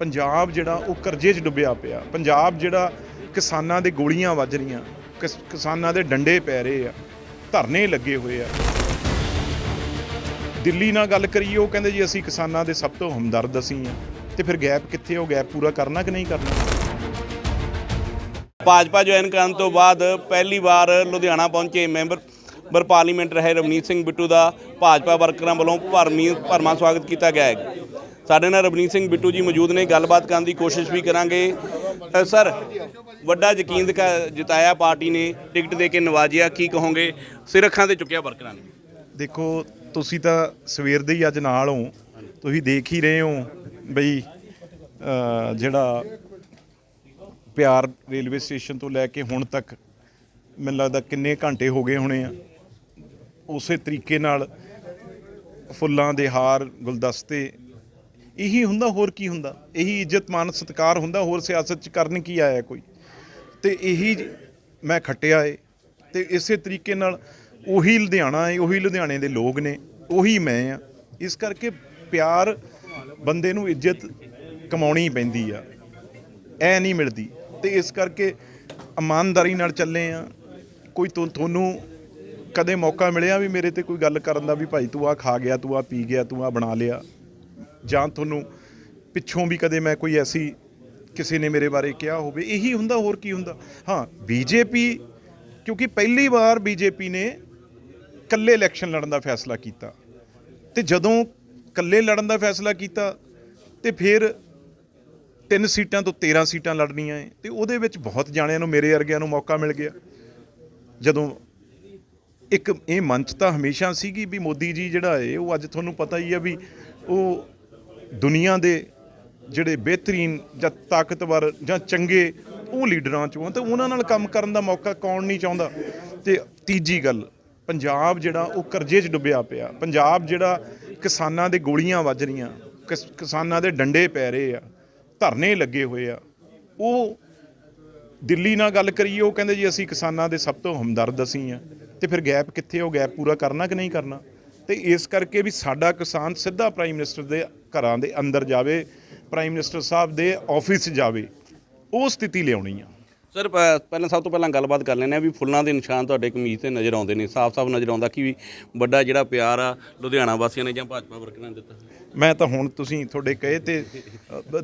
ਪੰਜਾਬ ਜਿਹੜਾ ਉਹ ਕਰਜ਼ੇ 'ਚ ਡੁੱਬਿਆ ਪਿਆ। ਪੰਜਾਬ ਜਿਹੜਾ ਕਿਸਾਨਾਂ ਦੇ ਗੋਲੀਆਂ ਵੱਜ ਰਹੀਆਂ ਕਿਸਾਨਾਂ ਦੇ ਡੰਡੇ ਪੈ ਰਹੇ ਆ, ਧਰਨੇ ਲੱਗੇ ਹੋਏ ਆ। ਦਿੱਲੀ ਨਾਲ ਗੱਲ ਕਰੀਏ, ਉਹ ਕਹਿੰਦੇ ਜੀ ਅਸੀਂ ਕਿਸਾਨਾਂ ਦੇ ਸਭ ਤੋਂ ਹਮਦਰਦ ਅਸੀਂ ਆ। ਤੇ ਫਿਰ ਗੈਪ ਕਿੱਥੇ ਉਹ ਗੈਪ ਪੂਰਾ ਕਰਨਾ ਕਿ ਨਹੀਂ ਕਰਨਾ? ਭਾਜਪਾ ਜੁਆਇਨ ਕਰਨ ਤੋਂ ਬਾਅਦ ਪਹਿਲੀ ਵਾਰ ਲੁਧਿਆਣਾ ਪਹੁੰਚੇ ਮੈਂਬਰ ਬਰ ਪਾਰਲੀਮੈਂਟ ਰਹੇ ਰਵਨੀਤ ਸਿੰਘ ਬਿੱਟੂ ਦਾ। ਭਾਜਪਾ ਵਰਕਰਾਂ ਵੱਲੋਂ ਭਰਮੀ, ਭਰਮਾ ਸਵਾਗਤ ਕੀਤਾ ਗਿਆ ਹੈ। ਸਾਡੇ ਨਾਲ ਰਵਨੀਤ ਸਿੰਘ ਬਿੱਟੂ ਜੀ ਮੌਜੂਦ ਨੇ, ਗੱਲਬਾਤ ਕਰਨ ਦੀ ਕੋਸ਼ਿਸ਼ ਵੀ ਕਰਾਂਗੇ। ਸਰ, ਵੱਡਾ ਯਕੀਨ ਦਿਖਾ- ਜਿਤਾਇਆ ਪਾਰਟੀ ਨੇ, ਟਿਕਟ ਦੇ ਕੇ ਨਵਾਜਿਆ, ਕੀ ਕਹੋਗੇ? ਸਿਰ ਅੱਖਾਂ ਤੇ ਚੁੱਕਿਆ ਵਰਕਰਾਂ ਨੇ ਦੇਖੋ, ਤੁਸੀਂ ਤਾਂ ਸਵੇਰ ਦੇ ਹੀ ਅੱਜ ਨਾਲ ਹੋ। ਤੁਸੀਂ ਦੇਖ ਹੀ ਰਹੇ ਹੋ ਬਈ ਜਿਹੜਾ ਪਿਆਰ ਰੇਲਵੇ ਸਟੇਸ਼ਨ ਤੋਂ ਲੈ ਕੇ ਹੁਣ ਤੱਕ ਮੈਨੂੰ ਲੱਗਦਾ ਕਿੰਨੇ ਘੰਟੇ ਹੋ ਗਏ ਹੋਣੇ ਆ। ਉਸੇ ਤਰੀਕੇ ਨਾਲ ਫੁੱਲਾਂ ਦੇ ਹਾਰ, ਗੁਲਦਸਤੇ ਇਹੀ ਹੁੰਦਾ, ਹੋਰ ਕੀ ਹੁੰਦਾ? ਇਹੀ ਇੱਜ਼ਤ ਮਾਨ ਸਤਿਕਾਰ ਹੁੰਦਾ, ਹੋਰ ਸਿਆਸਤ ਚ ਕਰਨ ਕੀ ਆਇਆ ਕੋਈ? ਤੇ ਇਹੀ ਮੈਂ ਖੱਟਿਆ ਏ। ਤੇ ਇਸੇ ਤਰੀਕੇ ਨਾਲ ਉਹੀ ਲੁਧਿਆਣਾ ਏ, ਉਹੀ ਲੁਧਿਆਣੇ ਦੇ ਲੋਕ ਨੇ, ਉਹੀ ਮੈਂ ਆ। ਇਸ ਕਰਕੇ ਪਿਆਰ ਬੰਦੇ ਨੂੰ ਇੱਜ਼ਤ ਕਮਾਉਣੀ ਪੈਂਦੀ ਆ। ਐ ਨਹੀਂ ਮਿਲਦੀ। ਤੇ ਇਸ ਕਰਕੇ ਇਮਾਨਦਾਰੀ ਨਾਲ ਚੱਲੇ ਆ। ਕੋਈ ਤੁ- ਤੁਹਾਨੂੰ ਕਦੇ ਮੌਕਾ ਮਿਲਿਆ ਵੀ ਮੇਰੇ ਤੇ ਕੋਈ ਗੱਲ ਕਰਨ ਦਾ ਵੀ ਭਾਈ ਤੂੰ ਆ ਖਾ ਗਿਆ, ਤੂੰ ਆ ਪੀ ਗਿਆ, ਤੂੰ ਆ ਬਣਾ ਲਿਆ? ਜਾਂ ਤੁਹਾਨੂੰ ਪਿੱਛੋਂ ਵੀ ਕਦੇ ਮੈਂ ਕੋਈ ਐਸੀ ਕਿਸੇ ਨੇ ਮੇਰੇ ਬਾਰੇ ਕਿਹਾ ਹੋਵੇ, ਇਹੀ ਹੁੰਦਾ, ਹੋਰ ਕੀ ਹੁੰਦਾ? ਹਾਂ ਬੀਜੇਪੀ ਕਿਉਂਕਿ ਪਹਿਲੀ ਵਾਰ ਬੀਜੇਪੀ ਨੇ ਇਕੱਲੇ ਇਲੈਕਸ਼ਨ ਲੜਨ ਦਾ ਫੈਸਲਾ ਕੀਤਾ। ਤੇ ਜਦੋਂ ਇਕੱਲੇ ਲੜਨ ਦਾ ਫੈਸਲਾ ਕੀਤਾ, ਤੇ ਫਿਰ ਤਿੰਨ ਸੀਟਾਂ ਤੋਂ 13 ਸੀਟਾਂ ਲੜਨੀਆਂ ਏ ਤੇ ਉਹਦੇ ਵਿੱਚ ਬਹੁਤ ਜਾਣਿਆਂ ਨੂੰ, ਮੇਰੇ ਵਰਗਿਆਂ ਨੂੰ ਮੌਕਾ ਮਿਲ ਗਿਆ। ਜਦੋਂ ਇੱਕ ਇਹ ਮੰਚ ਤਾਂ ਹਮੇਸ਼ਾ ਸੀਗੀ ਵੀ ਮੋਦੀ ਜੀ ਜਿਹੜਾ ਏ ਉਹ ਅੱਜ ਤੁਹਾਨੂੰ ਪਤਾ ਹੀ ਆ ਵੀ ਉਹ ਦੁਨੀਆ ਦੇ ਜਿਹੜੇ ਬਿਹਤਰੀਨ ਜਾਂ ਤਾਕਤਵਰ ਜਾਂ ਚੰਗੇ ਉਹ ਲੀਡਰਾਂ ਚੋਂ ਆ, ਤੇ ਉਹਨਾਂ ਨਾਲ ਕੰਮ ਕਰਨ ਦਾ ਮੌਕਾ ਕੌਣ ਨਹੀਂ ਚਾਹੁੰਦਾ। ਤੇ ਤੀਜੀ ਗੱਲ, ਪੰਜਾਬ ਜਿਹੜਾ ਉਹ ਕਰਜ਼ੇ 'ਚ ਡੁੱਬਿਆ ਪਿਆ। ਪੰਜਾਬ ਜਿਹੜਾ ਕਿਸਾਨਾਂ ਦੇ ਗੋਲੀਆਂ ਵੱਜ ਰਹੀਆਂ ਕਿਸਾਨਾਂ ਦੇ ਡੰਡੇ ਪੈ ਰਹੇ ਆ, ਧਰਨੇ ਲੱਗੇ ਹੋਏ ਆ। ਉਹ ਦਿੱਲੀ ਨਾਲ ਗੱਲ ਕਰੀਏ, ਉਹ ਕਹਿੰਦੇ ਜੀ ਅਸੀਂ ਕਿਸਾਨਾਂ ਦੇ ਸਭ ਤੋਂ ਹਮਦਰਦ ਅਸੀਂ ਆ। ਤੇ ਫਿਰ ਗੈਪ ਕਿੱਥੇ ਉਹ ਗੈਪ ਪੂਰਾ ਕਰਨਾ ਕਿ ਨਹੀਂ ਕਰਨਾ? ਤੇ ਇਸ ਕਰਕੇ ਵੀ ਸਾਡਾ ਕਿਸਾਨ ਸਿੱਧਾ ਪ੍ਰਾਈਮ ਮਿਨਿਸਟਰ ਦੇ ਘਰਾਂ ਦੇ ਅੰਦਰ ਜਾਵੇ ਪ੍ਰਾਈਮ ਮਿਨਿਸਟਰ ਸਾਹਿਬ ਦੇ ਆਫਿਸ ਜਾਵੇ ਉਹ ਸਥਿਤੀ ਲਿਆਉਣੀ ਆ। ਸਰ ਪਹਿਲਾਂ ਸਭ ਤੋਂ ਪਹਿਲਾਂ ਗੱਲਬਾਤ ਕਰ ਲੈਂਦੇ ਆ ਵੀ ਫੁੱਲਾਂ ਦੇ ਨਿਸ਼ਾਨ ਤੁਹਾਡੇ ਕਮੀਜ਼ ਤੇ ਨਜ਼ਰ ਆਉਂਦੇ ਨੇ ਸਾਫ਼-ਸਾਫ਼ ਨਜ਼ਰ ਆਉਂਦਾ ਕਿ ਵੀ ਵੱਡਾ ਜਿਹੜਾ ਪਿਆਰ ਆ ਲੁਧਿਆਣਾ ਵਾਸੀਆਂ ਨੇ ਜਾਂ ਭਾਜਪਾ ਵਰਕਰਾਂ ਨੇ ਦਿੱਤਾ। ਮੈਂ ਤਾਂ ਹੁਣ ਤੁਸੀਂ ਤੁਹਾਡੇ ਕਹੇ ਤੇ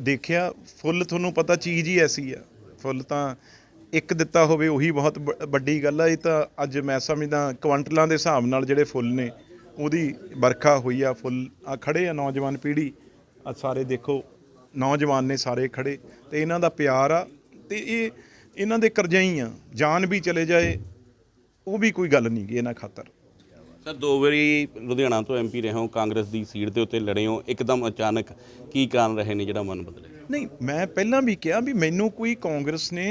ਦੇਖਿਆ ਫੁੱਲ ਤੁਹਾਨੂੰ ਪਤਾ ਚੀਜ਼ ਹੀ ਐਸੀ ਆ। ਫੁੱਲ ਤਾਂ ਇੱਕ ਦਿੱਤਾ ਹੋਵੇ ਉਹੀ ਬਹੁਤ ਵੱਡੀ ਗੱਲ ਆ। ਇਹ ਤਾਂ ਅੱਜ ਮੈਂ ਸਮਝਦਾ ਕੁਆਂਟਲਾਂ ਦੇ ਹਿਸਾਬ ਨਾਲ ਜਿਹੜੇ ਫੁੱਲ ਨੇ ਉਹਦੀ ਵਰਖਾ ਹੋਈ ਆ ਫੁੱਲ ਆ ਖੜੇ ਆ ਨੌਜਵਾਨ ਪੀੜ੍ਹੀ। ਆ ਸਾਰੇ ਦੇਖੋ ਨੌਜਵਾਨ ਨੇ ਸਾਰੇ ਖੜੇ। ਤੇ ਇਹਨਾਂ ਦਾ ਪਿਆਰ ਆ ਤੇ ਇਹ ਇਹਨਾਂ ਦੇ ਕਰਜ਼ਾਈ ਆ। ਜਾਨ ਵੀ ਚਲੇ ਜਾਏ ਉਹ ਵੀ ਕੋਈ ਗੱਲ ਨਹੀਂ ਗੀ ਇਹਨਾਂ ਖਾਤਰ। ਸਰ ਦੋ ਵਾਰੀ ਲੁਧਿਆਣਾ ਤੋਂ ਐਮਪੀ ਰਹੇ ਹੋ ਕਾਂਗਰਸ ਦੀ ਸੀਟ ਦੇ ਉੱਤੇ ਲੜੇ ਹੋ। ਇੱਕਦਮ ਅਚਾਨਕ ਕੀ ਕਾਰਨ ਰਹੇ ਨੇ ਜਿਹੜਾ ਮਨ ਬਦਲਿਆ ਨਹੀਂ ਮੈਂ ਪਹਿਲਾਂ ਵੀ ਕਿਹਾ ਵੀ ਮੈਨੂੰ ਕੋਈ ਕਾਂਗਰਸ ਨੇ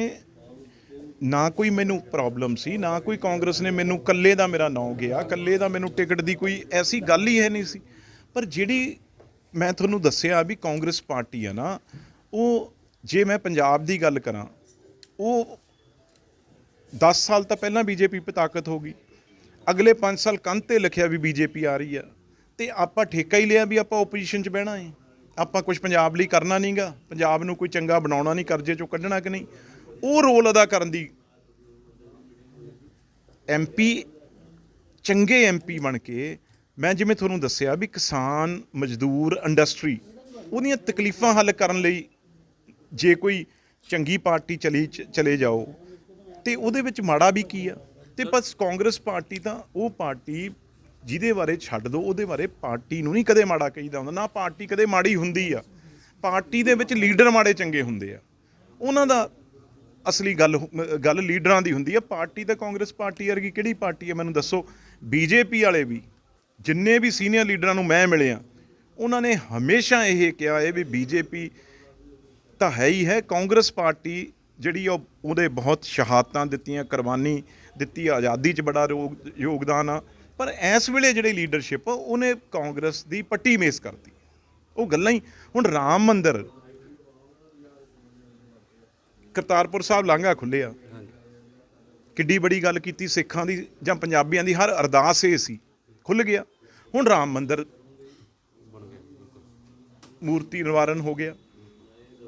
ਨਾ ਕੋਈ ਮੈਨੂੰ ਪ੍ਰੋਬਲਮ ਸੀ, ਨਾ ਕੋਈ ਕਾਂਗਰਸ ਨੇ ਮੈਨੂੰ ਕੱਲੇ ਦਾ ਮੇਰਾ ਨਾਂ ਗਿਆ ਕੱਲੇ ਦਾ ਮੈਨੂੰ ਟਿਕਟ ਦੀ ਕੋਈ ਐਸੀ ਗੱਲ ਹੀ ਹੈ ਨਹੀਂ ਸੀ। ਪਰ ਜਿਹੜੀ ਮੈਂ ਤੁਹਾਨੂੰ ਦੱਸਿਆ ਵੀ ਕਾਂਗਰਸ ਪਾਰਟੀ ਆ ਨਾ, ਉਹ ਜੇ ਮੈਂ ਪੰਜਾਬ ਦੀ ਗੱਲ ਕਰਾਂ, ਉਹ 10 ਸਾਲ ਤਾਂ ਪਹਿਲਾਂ ਬੀਜੇਪੀ 'ਤੇ ਤਾਕਤ ਹੋ ਗਈ। ਅਗਲੇ 5 ਸਾਲ ਕੰਧ ਤੇ ਲਿਖਿਆ ਵੀ ਬੀਜੇਪੀ ਆ ਰਹੀ ਆ। ਤੇ ਆਪਾਂ ਠੇਕਾ ਹੀ ਲਿਆ ਵੀ ਆਪਾਂ ਓਪੋਜੀਸ਼ਨ 'ਚ ਬਹਿਣਾ ਹੈ ਆਪਾਂ ਕੁਝ ਪੰਜਾਬ ਲਈ ਕਰਨਾ ਨਹੀਂਗਾ ਪੰਜਾਬ ਨੂੰ ਕੋਈ ਚੰਗਾ ਬਣਾਉਣਾ ਨਹੀਂ, ਕਰਜ਼ੇ 'ਚੋਂ ਕੱਢਣਾ ਕਿ ਨਹੀਂ। ਉਹ ਰੋਲ ਅਦਾ ਕਰਨ ਦੀ ਐਮਪੀ ਚੰਗੇ ਐਮਪੀ ਬਣ ਕੇ ਮੈਂ ਜਿਵੇਂ ਤੁਹਾਨੂੰ ਦੱਸਿਆ ਵੀ ਕਿਸਾਨ, ਮਜ਼ਦੂਰ, ਇੰਡਸਟਰੀ, ਉਹਦੀਆਂ ਤਕਲੀਫਾਂ ਹੱਲ ਕਰਨ ਲਈ ਜੇ ਕੋਈ ਚੰਗੀ ਪਾਰਟੀ ਚਲੀ ਚਲੇ ਜਾਓ, ਤੇ ਉਹਦੇ ਵਿੱਚ ਮਾੜਾ ਵੀ ਕੀ ਆ? ਤੇ ਬਸ ਕਾਂਗਰਸ ਪਾਰਟੀ ਤਾਂ ਉਹ ਪਾਰਟੀ ਜਿਹਦੇ ਬਾਰੇ ਛੱਡ ਦੋ, ਉਹਦੇ ਬਾਰੇ ਪਾਰਟੀ ਨੂੰ ਨਹੀਂ ਕਦੇ ਮਾੜਾ ਕਹੀਦਾ ਹੁੰਦਾ, ਨਾ ਪਾਰਟੀ ਕਦੇ ਮਾੜੀ ਹੁੰਦੀ ਆ। ਪਾਰਟੀ ਦੇ ਵਿੱਚ ਲੀਡਰ ਮਾੜੇ ਚੰਗੇ ਹੁੰਦੇ ਆ। ਉਹਨਾਂ ਦਾ ਅਸਲੀ ਗੱਲ ਹੁ- ਗੱਲ ਲੀਡਰਾਂ ਦੀ ਹੁੰਦੀ ਆ। ਪਾਰਟੀ ਤਾਂ ਕਾਂਗਰਸ ਪਾਰਟੀ ਵਰਗੀ ਕਿਹੜੀ ਪਾਰਟੀ ਹੈ ਮੈਨੂੰ ਦੱਸੋ। ਬੀਜੇਪੀ ਵਾਲੇ ਵੀ, ਜਿੰਨੇ ਵੀ ਸੀਨੀਅਰ ਲੀਡਰਾਂ ਨੂੰ ਮੈਂ ਮਿਲਿਆ ਉਹਨਾਂ ਨੇ ਹਮੇਸ਼ਾ ਇਹ ਕਿਹਾ ਹੈ ਵੀ ਬੀਜੇਪੀ ਤਾਂ ਹੈ ਹੀ ਹੈ। ਕਾਂਗਰਸ ਪਾਰਟੀ ਜਿਹੜੀ ਉਹ ਉਹਦੇ ਬਹੁਤ ਸ਼ਹਾਦਤਾਂ ਦਿੱਤੀਆਂ, ਕੁਰਬਾਨੀ ਦਿੱਤੀ, ਆਜ਼ਾਦੀ 'ਚ ਬੜਾ ਰੋਗ- ਯੋਗਦਾਨ ਆ। ਪਰ ਇਸ ਵੇਲੇ ਜਿਹੜੀ ਲੀਡਰਸ਼ਿਪ ਉਹਨੇ ਕਾਂਗਰਸ ਦੀ ਪੱਟੀ ਮੇਸ ਕਰਤੀ। ਉਹ ਗੱਲਾਂ ਹੀ ਹੁਣ ਰਾਮ ਮੰਦਰ ਕਰਤਾਰਪੁਰ ਸਾਹਿਬ ਲਾਂਘਾ ਖੁੱਲਿਆ ਕਿੱਡੀ ਬੜੀ ਗੱਲ ਕੀਤੀ ਸਿੱਖਾਂ ਦੀ ਜਾਂ ਪੰਜਾਬੀਆਂ ਦੀ ਹਰ ਅਰਦਾਸ ਇਹ ਸੀ ਖੁੱਲ ਗਿਆ। ਹੁਣ ਰਾਮ ਮੰਦਿਰ ਮੂਰਤੀ ਨਿਵਾਰਨ ਹੋ ਗਿਆ।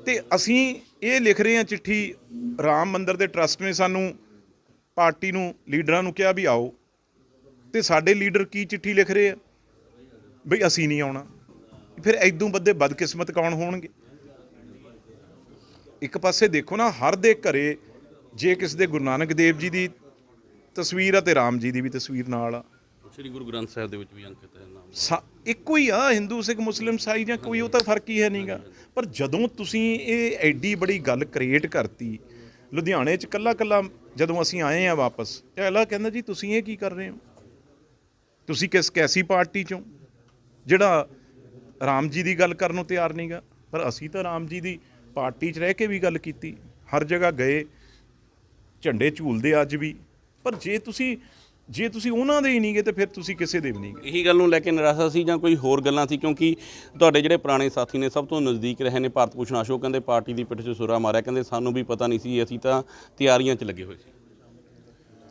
ਤੇ ਅਸੀਂ ਇਹ ਲਿਖ ਰਹੇ ਹਾਂ ਚਿੱਠੀ ਰਾਮ ਮੰਦਿਰ ਦੇ ਟਰਸਟ ਨੇ ਸਾਨੂੰ ਪਾਰਟੀ ਨੂੰ ਲੀਡਰਾਂ ਨੂੰ ਕਿਹਾ ਵੀ ਆਓ। ਤੇ ਸਾਡੇ ਲੀਡਰ ਕੀ ਚਿੱਠੀ ਲਿਖ ਰਹੇ ਆ? ਬਈ ਅਸੀਂ ਨਹੀਂ ਆਉਣਾ। ਫਿਰ ਐਦੋਂ ਵੱਧੇ ਬਦਕਿਸਮਤ ਕੌਣ ਹੋਣਗੇ? ਇੱਕ ਪਾਸੇ ਦੇਖੋ ਨਾ ਹਰ ਦੇ ਘਰੇ ਜੇ ਕਿਸ ਦੇ ਗੁਰੂ ਨਾਨਕ ਦੇਵ ਜੀ ਦੀ ਤਸਵੀਰ ਆ ਤੇ ਰਾਮ ਜੀ ਦੀ ਵੀ ਤਸਵੀਰ ਨਾਲ ਆ। ਸ੍ਰੀ ਗੁਰੂ ਗ੍ਰੰਥ ਸਾਹਿਬ ਦੇ ਵਿੱਚ ਵੀ ਅੰਕਿਤ ਹੈ ਨਾਮ। ਸਾ- ਇੱਕੋ ਹੀ ਆ ਹਿੰਦੂ ਸਿੱਖ ਮੁਸਲਿਮ ਸਾਈ ਜਾਂ ਕੋਈ ਉਹ ਤਾਂ ਫ਼ਰਕ ਹੀ ਹੈ ਨਹੀਂਗਾ ਪਰ ਜਦੋਂ ਤੁਸੀਂ ਇਹ ਐਡੀ ਬੜੀ ਗੱਲ ਕ੍ਰੀਏਟ ਕਰਤੀ ਲੁਧਿਆਣੇ ਚ ਕੱਲਾ ਕੱਲਾ ਜਦੋਂ ਅਸੀਂ ਆਏ ਆ ਵਾਪਸ ਤੇ ਅਗਲਾ ਕਹਿੰਦਾ ਜੀ ਤੁਸੀਂ ਇਹ ਕੀ ਕਰ ਰਹੇ ਹੋ? ਤੁਸੀਂ ਕਿਸ ਕੈਸੀ ਪਾਰਟੀ ਚੋਂ? ਜਿਹੜਾ ਰਾਮ ਜੀ ਦੀ ਗੱਲ ਕਰਨ ਨੂੰ ਤਿਆਰ ਨਹੀਂਗਾ ਪਰ ਅਸੀਂ ਤਾਂ ਰਾਮ ਜੀ ਦੀ ਪਾਰਟੀ 'ਚ ਰਹਿ ਕੇ ਵੀ ਗੱਲ ਕੀਤੀ ਹਰ ਜਗ੍ਹਾ ਗਏ ਝੰਡੇ ਝੂਲਦੇ ਅੱਜ ਵੀ ਪਰ ਜੇ ਤੁਸੀਂ ਜੇ ਤੁਸੀਂ ਉਹਨਾਂ ਦੇ ਹੀ ਨਹੀਂਗੇ ਤੇ ਫਿਰ ਤੁਸੀਂ ਕਿਸੇ ਦੇ ਵੀ ਨਹੀਂਗੇ। ਇਹੀ ਗੱਲ ਨੂੰ ਲੈ ਕੇ ਨਿਰਾਸ਼ਾ ਸੀ ਜਾਂ ਕੋਈ ਹੋਰ ਗੱਲਾਂ ਸੀ? ਕਿਉਂਕਿ ਤੁਹਾਡੇ ਜਿਹੜੇ ਪੁਰਾਣੇ ਸਾਥੀ ਨੇ ਸਭ ਤੋਂ ਨਜ਼ਦੀਕ ਰਹੇ ਨੇ ਭਾਰਤ ਭੂਸ਼ਣ ਅਸ਼ੋਕ ਕਹਿੰਦੇ ਪਾਰਟੀ ਦੀ ਪਿੱਠ 'ਚ ਸੁਰਾ ਮਾਰਿਆ ਕਹਿੰਦੇ ਸਾਨੂੰ ਵੀ ਪਤਾ ਨਹੀਂ ਸੀ ਅਸੀਂ ਤਾਂ ਤਿਆਰੀਆਂ 'ਚ ਲੱਗੇ ਹੋਏ ਸੀ।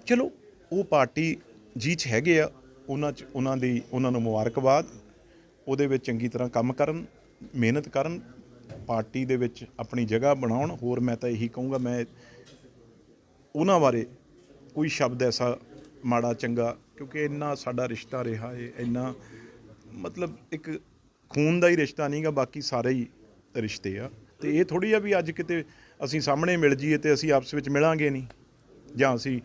ਚਲੋ ਉਹ ਪਾਰਟੀ ਜੀ ਚ ਹੈਗੇ ਆ ਉਹਨਾਂ ਚ ਉਹਨਾਂ ਦੀ ਉਹਨਾਂ ਨੂੰ ਮੁਬਾਰਕਬਾਦ ਉਹਦੇ ਵਿੱਚ ਚੰਗੀ ਤਰ੍ਹਾਂ ਕੰਮ ਕਰਨ ਮਿਹਨਤ ਕਰਨ ਪਾਰਟੀ ਦੇ ਵਿੱਚ ਆਪਣੀ ਜਗ੍ਹਾ ਬਣਾਉਣ, ਹੋਰ ਮੈਂ ਤਾਂ ਇਹੀ ਕਹੂੰਗਾ, ਮੈਂ ਉਹਨਾਂ ਬਾਰੇ ਕੋਈ ਸ਼ਬਦ ਐਸਾ ਮਾੜਾ, ਚੰਗਾ, ਕਿਉਂਕਿ ਇੰਨਾ ਸਾਡਾ ਰਿਸ਼ਤਾ ਰਿਹਾ ਏ, ਇੰਨਾ ਮਤਲਬ ਇੱਕ ਖੂਨ ਦਾ ਹੀ ਰਿਸ਼ਤਾ ਨਹੀਂਗਾ ਬਾਕੀ ਸਾਰੇ ਹੀ ਰਿਸ਼ਤੇ ਆ। ਤੇ ਇਹ ਥੋੜੀ ਆ ਵੀ ਅੱਜ ਕਿਤੇ ਅਸੀਂ ਸਾਹਮਣੇ ਮਿਲ ਜਾਈਏ ਤੇ ਅਸੀਂ ਆਪਸ ਵਿੱਚ ਮਿਲਾਂਗੇ ਨਹੀਂ, ਜਾਂ ਅਸੀਂ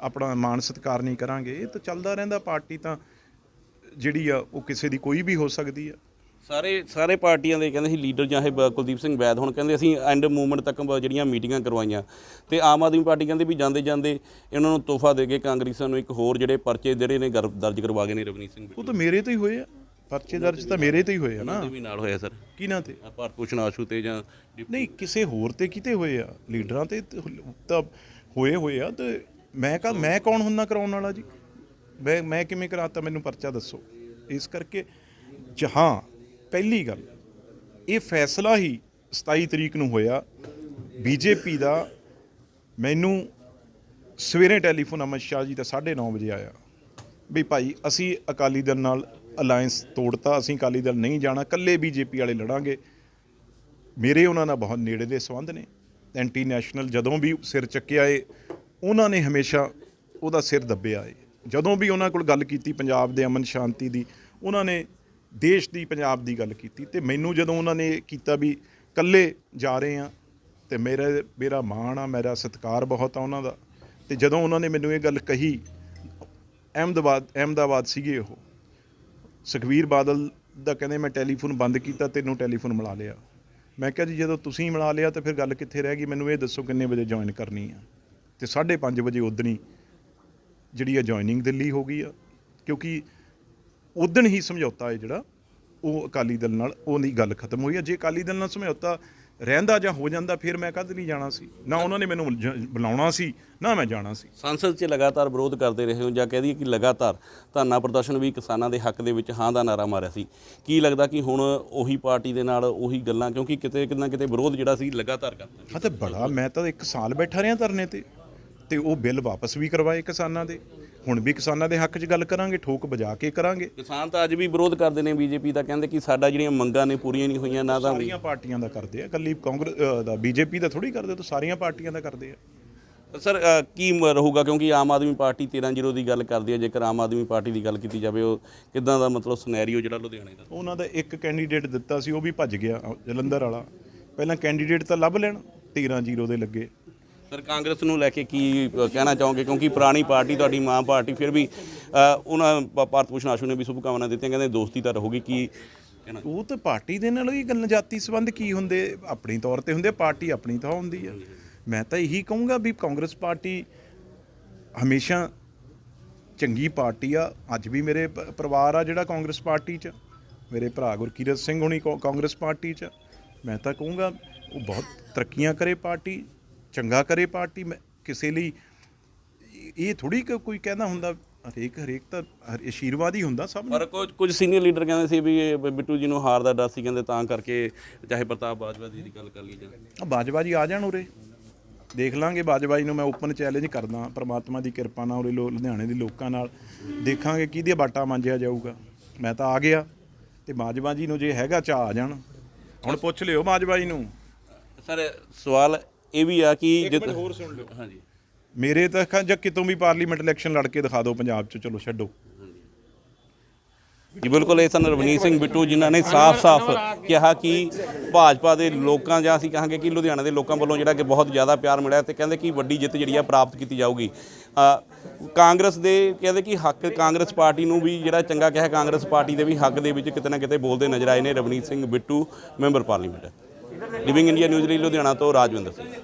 ਆਪਣਾ ਮਾਣ ਸਤਿਕਾਰ ਨਹੀਂ ਕਰਾਂਗੇ। ਇਹ ਤਾਂ ਚੱਲਦਾ ਰਹਿੰਦਾ, ਪਾਰਟੀ ਤਾਂ ਜਿਹੜੀ ਆ, ਉਹ ਕਿਸੇ ਦੀ ਕੋਈ ਵੀ ਹੋ ਸਕਦੀ ਆ। ਸਾਰੇ ਸਾਰੇ ਪਾਰਟੀਆਂ ਦੇ ਕਹਿੰਦੇ ਸੀ ਲੀਡਰ ਜਾਂ ਇਹ ਬ- ਕੁਲਦੀਪ ਸਿੰਘ ਵੈਦ ਹੁਣ ਕਹਿੰਦੇ ਅਸੀਂ ਐਂਡ ਮੂਵਮੈਂਟ ਤੱਕ ਬ- ਜਿਹੜੀਆਂ ਮੀਟਿੰਗਾਂ ਕਰਵਾਈਆਂ ਤੇ ਆਮ ਆਦਮੀ ਪਾਰਟੀ ਕਹਿੰਦੇ ਵੀ ਜਾਂਦੇ ਜਾਂਦੇ ਇਹਨਾਂ ਨੂੰ ਤੋਹਫਾ ਦੇ ਕੇ ਕਾਂਗਰਸੀਆਂ ਨੂੰ ਇੱਕ ਹੋਰ ਜਿਹੜੇ ਪਰਚੇ ਜਿਹੜੇ ਨੇ ਗਰ- ਦਰਜ ਕਰਵਾ ਗਏ ਨੇ ਰਵਨੀਤ ਸਿੰਘ ਉਹ ਤਾਂ ਮੇਰੇ ਤੋਂ ਹੀ ਹੋਏ ਆ। ਪਰਚੇ ਦਰਜ ਤਾਂ ਮੇਰੇ ਤੋਂ ਹੀ ਹੋਏ ਆ ਨਾ। ਬਿੱਟੂ ਵੀ ਨਾਲ ਹੋਇਆ ਸਰ। ਕਿਹਨਾਂ ਤੇ? ਆਹ ਭਾਰਤ ਭੂਸ਼ਣ ਆਸ਼ੂ ਤੇ ਜਾਂ ਡਿਪ- ਨਹੀਂ ਕਿਸੇ ਹੋਰ ਤੇ ਕਿਤੇ ਹੋਏ ਆ। ਲੀਡਰਾਂ ਤੇ ਤਾਂ ਤਾਂ ਹੋਏ ਹੋਏ ਆ ਤੇ ਮੈਂ ਕਾ ਮੈਂ ਕੌਣ ਹੁੰਦਾ ਕਰਾਉਣ ਵਾਲਾ ਜੀ? ਮੈਂ ਮੈਂ ਕਿਵੇਂ ਕਰਾਤਾ ਮੈਨੂੰ ਪਰਚਾ ਦੱਸੋ। ਇਸ ਕਰਕੇ ਜਹਾਂ ਪਹਿਲੀ ਗੱਲ, ਇਹ ਫੈਸਲਾ ਹੀ 27 ਤਰੀਕ ਨੂੰ ਹੋਇਆ। ਬੀਜੇਪੀ ਦਾ ਮੈਨੂੰ ਸਵੇਰੇ ਟੈਲੀਫੋਨ, ਅਮਿਤ ਸ਼ਾਹ ਜੀ ਦਾ 9:30 ਵਜੇ ਆਇਆ। ਵੀ ਭਾਈ, ਅਸੀਂ ਅਕਾਲੀ ਦਲ ਨਾਲ ਅਲਾਈਅੰਸ ਤੋੜਤਾ, ਅਸੀਂ ਅਕਾਲੀ ਦਲ ਨਹੀਂ ਜਾਣਾ ਕੱਲੇ ਬੀਜੇਪੀ ਵਾਲੇ ਲੜਾਂਗੇ। ਮੇਰੇ ਉਹਨਾਂ ਨਾਲ ਬਹੁਤ ਨੇੜੇ ਦੇ ਸੰਬੰਧ ਨੇ। ਐਂਟੀ ਨੈਸ਼ਨਲ ਜਦੋਂ ਵੀ ਸਿਰ ਚੱਕਿਆ ਏ, ਉਹਨਾਂ ਨੇ ਹਮੇਸ਼ਾ ਉਹਦਾ ਸਿਰ ਦੱਬਿਆ ਏ। ਜਦੋਂ ਵੀ ਉਹਨਾਂ ਕੋਲ ਗੱਲ ਕੀਤੀ, ਪੰਜਾਬ ਦੇ ਅਮਨ ਸ਼ਾਂਤੀ ਦੀ, ਉਹਨਾਂ ਨੇ ਦੇਸ਼ ਦੀ ਪੰਜਾਬ ਦੀ ਗੱਲ ਕੀਤੀ ਤੇ ਮੈਨੂੰ ਜਦੋਂ ਉਹਨਾਂ ਨੇ ਕੀਤਾ ਵੀ ਇਕੱਲੇ ਜਾ ਰਹੇ ਆ ਤੇ ਮੇਰੇ, ਮੇਰਾ ਮਾਣ ਆ, ਮੇਰਾ ਸਤਿਕਾਰ ਬਹੁਤ ਆ ਉਹਨਾਂ ਦਾ ਤੇ ਜਦੋਂ ਉਹਨਾਂ ਨੇ ਮੈਨੂੰ ਇਹ ਗੱਲ ਕਹੀ, ਅਹਿਮਦਾਬਾਦ ਅਹਿਮਦਾਬਾਦ ਸੀਗੇ ਉਹ। ਸੁਖਵੀਰ ਬਾਦਲ ਦਾ ਕਹਿੰਦੇ ਮੈਂ ਟੈਲੀਫੋਨ ਬੰਦ ਕੀਤਾ, ਤੈਨੂੰ ਟੈਲੀਫੋਨ ਮਿਲਾ ਲਿਆ। ਮੈਂ ਕਿਹਾ ਜੀ ਜਦੋਂ ਤੁਸੀਂ ਮਿਲਾ ਲਿਆ ਤਾਂ ਫਿਰ ਗੱਲ ਕਿੱਥੇ ਰਹਿ ਗਈ? ਮੈਨੂੰ ਇਹ ਦੱਸੋ ਕਿੰਨੇ ਵਜੇ ਜੁਆਇਨ ਕਰਨੀ ਆ। ਤੇ 5:30 ਵਜੇ ਉਦਣੀ ਜਿਹੜੀ ਆ ਜੁਆਇਨਿੰਗ ਦਿੱਲੀ ਹੋ ਗਈ ਆ। ਕਿਉਂਕਿ ਉਦਣ ਹੀ ਸਮਝੌਤਾ ਹੈ ਜਿਹੜਾ ਉਹ ਅਕਾਲੀ ਦਲ ਨਾਲ ਉਹਦੀ ਗੱਲ ਖਤਮ ਹੋਈ ਆ ਜੇ ਅਕਾਲੀ ਦਲ ਨਾਲ ਸਮਝੌਤਾ ਰਹਿੰਦਾ ਜਾਂ ਹੋ ਜਾਂਦਾ ਫਿਰ ਮੈਂ ਕਦ ਨਹੀਂ ਜਾਣਾ ਸੀ? ਨਾ ਉਹਨਾਂ ਨੇ ਮੈਨੂੰ ਬੁਲਾਉਣਾ ਸੀ ਨਾ ਮੈਂ ਜਾਣਾ ਸੀ। ਸੰਸਦ 'ਚ ਲਗਾਤਾਰ ਵਿਰੋਧ ਕਰਦੇ ਰਹੇ ਹੋ ਜਾਂ ਕਹਿ ਦਈਏ ਕਿ ਲਗਾਤਾਰ ਧਰਨਾ ਪ੍ਰਦਰਸ਼ਨ ਵੀ ਕਿਸਾਨਾਂ ਦੇ ਹੱਕ ਦੇ ਵਿੱਚ ਹਾਂ ਦਾ ਨਾਰਾ ਮਾਰਿਆ ਸੀ। ਕੀ ਲੱਗਦਾ ਕਿ ਹੁਣ ਉਹੀ ਪਾਰਟੀ ਦੇ ਨਾਲ ਉਹੀ ਗੱਲਾਂ ਕਿਉਂਕਿ ਕਿਤੇ ਕਿਤੇ ਨਾ ਕਿਤੇ ਵਿਰੋਧ ਜਿਹੜਾ ਸੀ ਲਗਾਤਾਰ ਕਰਦਾ ਹਾਂ ਤੇ ਬੜਾ ਮੈਂ ਤਾਂ ਇੱਕ ਸਾਲ ਬੈਠਾ ਰਿਹਾ ਧਰਨੇ ਤੇ ਤੇ ਉਹ ਬਿੱਲ ਵਾਪਸ ਵੀ ਕਰਵਾਏ ਕਿਸਾਨਾਂ ਦੇ। ਹੁਣ ਵੀ ਕਿਸਾਨਾਂ ਦੇ ਹੱਕ 'ਚ ਗੱਲ ਕਰਾਂਗੇ ਠੋਕ ਵਜਾ ਕੇ ਕਰਾਂਗੇ। ਕਿਸਾਨ ਤਾਂ ਅੱਜ ਵੀ ਵਿਰੋਧ ਕਰਦੇ ਨੇ ਬੀਜੇਪੀ ਦਾ ਕਹਿੰਦੇ ਕਿ ਸਾਡਾ ਜਿਹੜੀਆਂ ਮੰਗਾਂ ਨੇ ਪੂਰੀਆਂ ਨਹੀਂ ਹੋਈਆਂ ਨਾ ਤਾਂ ਸਾਰੀਆਂ ਪਾਰਟੀਆਂ ਦਾ ਕਰਦੇ ਆ ਕੱਲੀ ਕਾਂਗਰਸ ਦਾ ਬੀਜੇਪੀ ਦਾ ਥੋੜੀ ਕਰਦੇ ਤਾਂ ਸਾਰੀਆਂ ਪਾਰਟੀਆਂ ਦਾ ਕਰਦੇ ਆ। ਸਰ ਕੀ ਰਹੂਗਾ? ਕਿਉਂਕਿ ਆਮ ਆਦਮੀ ਪਾਰਟੀ 13-0 ਦੀ ਗੱਲ ਕਰਦੀ ਹੈ ਜੇਕਰ ਆਮ ਆਦਮੀ ਪਾਰਟੀ ਦੀ ਗੱਲ ਕੀਤੀ ਜਾਵੇ ਉਹ ਕਿਦਾਂ ਦਾ ਮਤਲਬ ਸਿਨੈਰੀਓ ਜਿਹੜਾ ਲੁਧਿਆਣੇ ਦਾ? ਉਹਨਾਂ ਦਾ ਇੱਕ ਕੈਂਡੀਡੇਟ ਦਿੱਤਾ ਸੀ ਉਹ ਵੀ ਭੱਜ ਗਿਆ ਜਲੰਧਰ ਵਾਲਾ। ਪਹਿਲਾਂ ਕੈਂਡੀਡੇਟ ਤਾਂ ਲੱਭ ਲੈਣ 13-0 ਦੇ ਲੱਗੇ। ਸਰ, ਕਾਂਗਰਸ ਨੂੰ ਲੈ ਕੇ ਕੀ ਕਹਿਣਾ ਚਾਹੋਗੇ? ਕਿਉਂਕਿ ਪੁਰਾਣੀ ਪਾਰਟੀ, ਤੁਹਾਡੀ ਮਾਂ ਪਾਰਟੀ, ਫਿਰ ਵੀ ਉਹਨਾਂ ਭ- ਭਾਰਤ ਭੂਸ਼ਣ ਆਸ਼ੂ ਨੇ ਵੀ ਸ਼ੁਭਕਾਮਨਾ ਦਿੱਤੀਆਂ, ਕਹਿੰਦੇ ਦੋਸਤੀ ਤਾਂ ਰਹੂਗੀ, ਕੀ ਕਹਿਣਾ? ਉਹ ਤਾਂ ਪਾਰਟੀ ਦੇ ਨਾਲ ਹੀ ਗੱਲ, ਜਾਤੀ ਸੰਬੰਧ ਕੀ ਹੁੰਦੇ? ਆਪਣੀ ਤੌਰ ਤੇ ਹੁੰਦੇ, ਪਾਰਟੀ ਆਪਣੀ ਥਾਂ ਹੁੰਦੀ ਆ। ਮੈਂ ਤਾਂ ਇਹੀ ਕਹੂੰਗਾ ਵੀ ਕਾਂਗਰਸ ਪਾਰਟੀ ਹਮੇਸ਼ਾ ਚੰਗੀ ਪਾਰਟੀ ਆ। ਅੱਜ ਵੀ ਮੇਰੇ ਪ- ਪਰਿਵਾਰ ਆ ਜਿਹੜਾ ਕਾਂਗਰਸ ਪਾਰਟੀ 'ਚ। ਮੇਰੇ ਭਰਾ ਗੁਰਕੀਰਤ ਸਿੰਘ ਹੁਣੀ ਕਾ- ਕਾਂਗਰਸ ਪਾਰਟੀ 'ਚ। ਮੈਂ ਤਾਂ ਕਹੂੰਗਾ, ਉਹ ਬਹੁਤ ਤਰੱਕੀਆਂ ਕਰੇ ਪਾਰਟੀ। ਚੰਗਾ ਕਰੇ ਪਾਰਟੀ ਕਿਸੇ ਲਈ ਇਹ ਥੋੜੀ ਕੋਈ ਕਹਿੰਦਾ ਹੁੰਦਾ ਹਰੇਕ ਹਰੇਕ ਤਾਂ ਆਸ਼ੀਰਵਾਦ ਹੀ ਹੁੰਦਾ ਸਭ ਨੂੰ। ਪਰ ਕੁਝ ਕੁਝ ਸੀਨੀਅਰ ਲੀਡਰ ਕਹਿੰਦੇ ਸੀ ਵੀ ਇਹ ਬਿੱਟੂ ਜੀ ਨੂੰ ਹਾਰ ਦਾ ਡਰ ਸੀ ਕਹਿੰਦੇ ਤਾਂ ਕਰਕੇ ਚਾਹੇ ਪ੍ਰਤਾਪ ਬਾਜਵਾ ਜੀ ਦੀ ਗੱਲ ਕਰ ਲਈ ਜਾਂ ਬਾਜਵਾ ਜੀ ਆ ਜਾਣ ਉਰੇ। ਦੇਖ ਲਾਂਗੇ ਬਾਜਵਾ ਜੀ ਨੂੰ ਮੈਂ ਓਪਨ ਚੈਲੰਜ ਕਰਦਾ ਪ੍ਰਮਾਤਮਾ ਦੀ ਕਿਰਪਾ ਨਾਲ ਉਰੇ ਲੁਧਿਆਣੇ ਦੇ ਲੋਕਾਂ ਨਾਲ। ਦੇਖਾਂਗੇ ਕਿਹਦੀ ਬਾਟਾ ਮਾਂਜਿਆ ਜਾਊਗਾ। ਮੈਂ ਤਾਂ ਆ ਗਿਆ ਤੇ ਬਾਜਵਾ ਜੀ ਨੂੰ ਜੇ ਹੈਗਾ ਚਾ ਆ ਜਾਣ। ਹੁਣ ਪੁੱਛ ਲਿਓ ਬਾਜਵਾ ਜੀ ਨੂੰ। ਸਰ ਸਵਾਲ ਇਹ ਵੀ ਆ ਕਿ ਜਿੱਤ ਹੋਰ ਸੁਣ ਲਓ। ਹਾਂਜੀ। ਮੇਰੇ ਤਾਂ ਅੱਖਾਂ ਜਾਂ ਕਿਤੋਂ ਵੀ ਪਾਰਲੀਮੈਂਟ ਇਲੈਕਸ਼ਨ ਲੜ ਕੇ ਦਿਖਾ ਦਿਓ ਪੰਜਾਬ 'ਚ ਚਲੋ ਛੱਡੋ। ਜੀ ਬਿਲਕੁਲ ਇਹ ਸਨ ਰਵਨੀਤ ਸਿੰਘ ਬਿੱਟੂ ਜਿਨ੍ਹਾਂ ਨੇ ਸਾਫ਼-ਸਾਫ਼ ਕਿਹਾ ਕਿ ਭਾਜਪਾ ਦੇ ਲੋਕਾਂ ਜਾਂ ਅਸੀਂ ਕਹਾਂਗੇ ਕਿ ਲੁਧਿਆਣਾ ਦੇ ਲੋਕਾਂ ਵੱਲੋਂ ਜਿਹੜਾ ਕਿ ਬਹੁਤ ਜ਼ਿਆਦਾ ਪਿਆਰ ਮਿਲਿਆ ਤੇ ਕਹਿੰਦੇ ਕਿ ਵੱਡੀ ਜਿੱਤ ਜਿਹੜੀ ਆ ਪ੍ਰਾਪਤ ਕੀਤੀ ਜਾਊਗੀ। ਕਾਂਗਰਸ ਦੇ ਕਹਿੰਦੇ ਕਿ ਹੱਕ ਕਾਂਗਰਸ ਪਾਰਟੀ ਨੂੰ ਵੀ ਜਿਹੜਾ ਚੰਗਾ ਕਿਹਾ ਕਾਂਗਰਸ ਪਾਰਟੀ ਦੇ ਵੀ ਹੱਕ ਦੇ ਵਿੱਚ ਕਿਤੇ ਨਾ ਕਿਤੇ ਬੋਲਦੇ ਨਜ਼ਰ ਆਏ ਨੇ Ravneet Singh Bittu member parliament. Living India news ਲਈ ਲੁਧਿਆਣਾ ਤੋਂ ਰਾਜਵਿੰਦਰ ਸਿੰਘ।